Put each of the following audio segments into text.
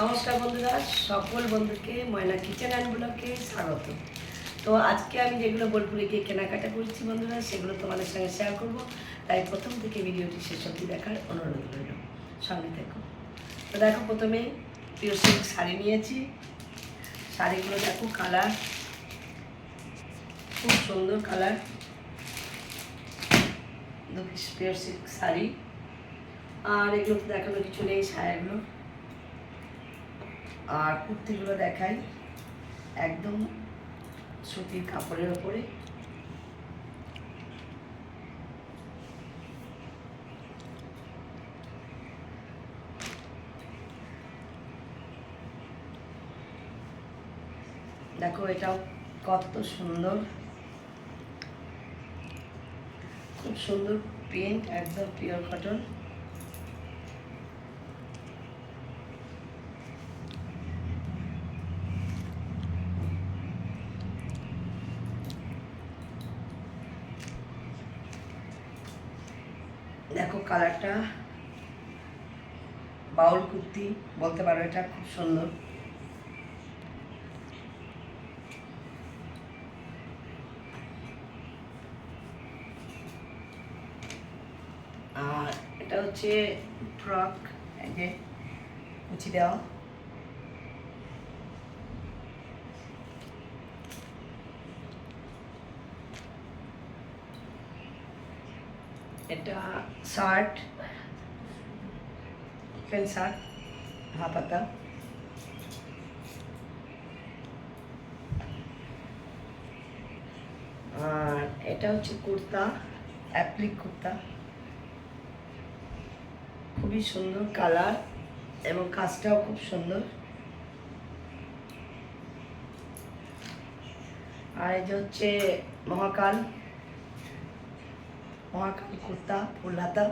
নমস্কার বন্ধুরা, সকল বন্ধুকে ময়না কিচেন অ্যান্ড ব্লগে স্বাগত। তো আজকে আমি যেগুলো বোলপুরে গিয়ে কেনাকাটা করছি বন্ধুরা, সেগুলো তোমাদের সঙ্গে শেয়ার করব। তাই প্রথম থেকে ভিডিওটি শেষ অবধি দেখার অনুরোধ রইল। সঙ্গে দেখো তো দেখো, প্রথমে পিওর সিল্ক শাড়ি নিয়েছি। শাড়িগুলো দেখো কালার খুব সুন্দর কালার পিওর সিল্ক শাড়ি। আর এগুলো দেখানো কিছু নেই সায়াগুলো আর কুর্তিগুলো দেখাই। একদম সুতির কাপড়ের ওপরে। দেখো, এটাও কত সুন্দর। খুব সুন্দর প্রিন্ট, একদম পিওর কটন দেখো কালারটা। বাউল কুর্তি, বলতে পারো এটা খুব সুন্দর। আর এটা হচ্ছে ফ্রক এই যে কুচি দেওয়া। এটা শার্ট প্যান্ট শার্ট হাফাতা আর এটা হচ্ছে কুর্তা, অ্যাপ্লিক কুর্তা। খুবই সুন্দর কালার এবং কাজটাও খুব সুন্দর। আর যে হচ্ছে মহাকাল। মহাকাল কুর্তা ফুল হাতা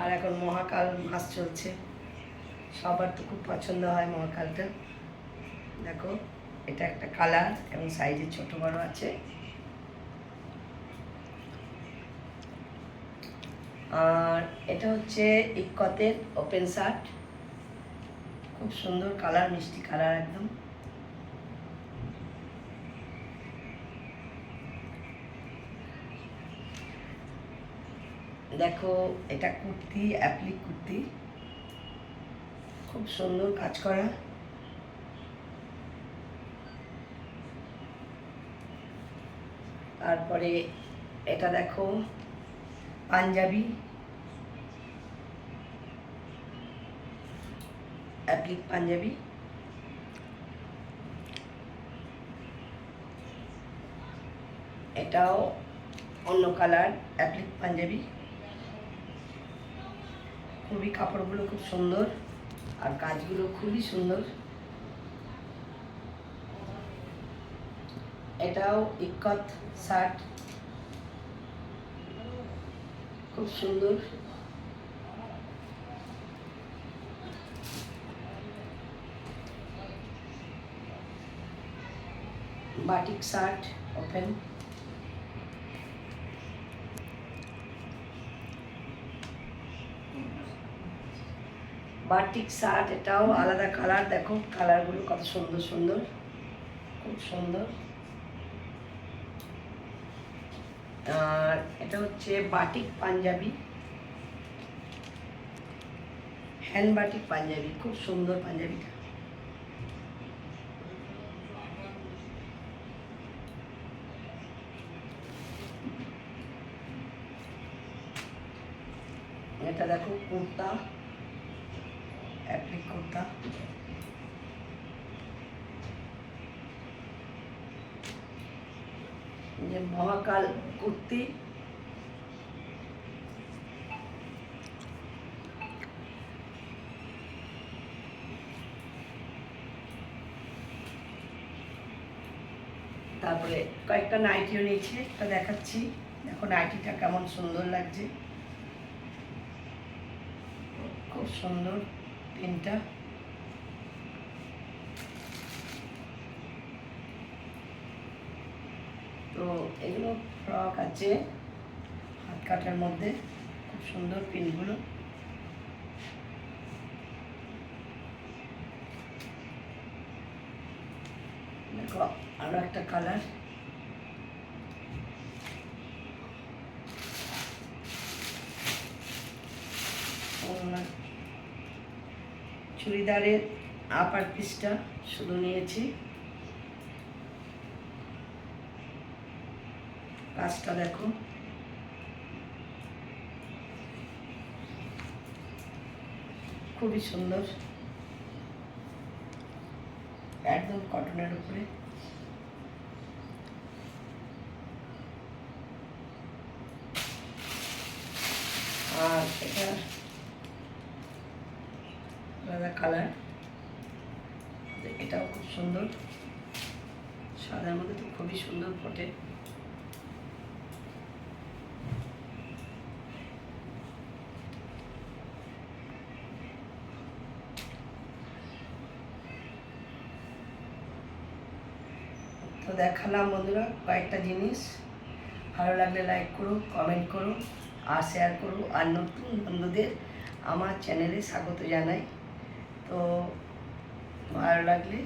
আর এখন মহাকাল মাস চলছে। সবার তো খুব পছন্দ হয় মহাকালটা। দেখো, এটা একটা কালার এবং সাইজে ছোট বড় আছে। আর এটা হচ্ছে ইক্কতের ওপেন শার্ট। খুব সুন্দর কালার, মিষ্টি কালার একদম। দেখো, এটা কুর্তি অ্যাপ্লিক কুর্তি। খুব সুন্দর কাজ করা। তারপরে এটা দেখো, পাঞ্জাবি। অ্যাপ্লিক পাঞ্জাবি। এটাও অন্য কালার অ্যাপ্লিক পাঞ্জাবি। খুবই কাপড়গুলো খুব সুন্দর আর কাজগুলো খুবই সুন্দর। এটাও ইক্কত শার্ট। খুব সুন্দর। Batik shirt, open. Batik shirt, এটাও আলাদা কালার। দেখো, কালারগুলো কত সুন্দর সুন্দর। খুব সুন্দর। আর এটা হচ্ছে batik panjabi. Hand batik panjabi, খুব সুন্দর পাঞ্জাবিটা। এটা দেখো, কুর্তা। অ্যাপ্লিক কুর্তা যে মহাকাল কুর্তি। তারপরে কয়েকটা নাইটিও নিয়েছে, একটা দেখাচ্ছি। দেখো নাইটিটা কেমন সুন্দর লাগছে। খুব সুন্দর। পিনটা তো এগুলো ফ্রক আছে হাত কাটার মধ্যে, খুব সুন্দর পিনগুলো। দেখো, আরও একটা কালার। ওনার চুড়িদারের আপার পিসটা শুধু নিয়েছি। কাজটা দেখো। খুবই সুন্দর। একদম কটনের উপরে। আর এটা কালার। এটাও খুব সুন্দর। সাদার মধ্যে তো খুবই সুন্দর ফোটে তো দেখালাম বন্ধুরা কয়েকটা জিনিস। ভালো লাগলে লাইক করো কমেন্ট করো, আর শেয়ার করো। আর নতুন বন্ধুদের আমার চ্যানেলে স্বাগত জানাই। তো ভালো লাগলে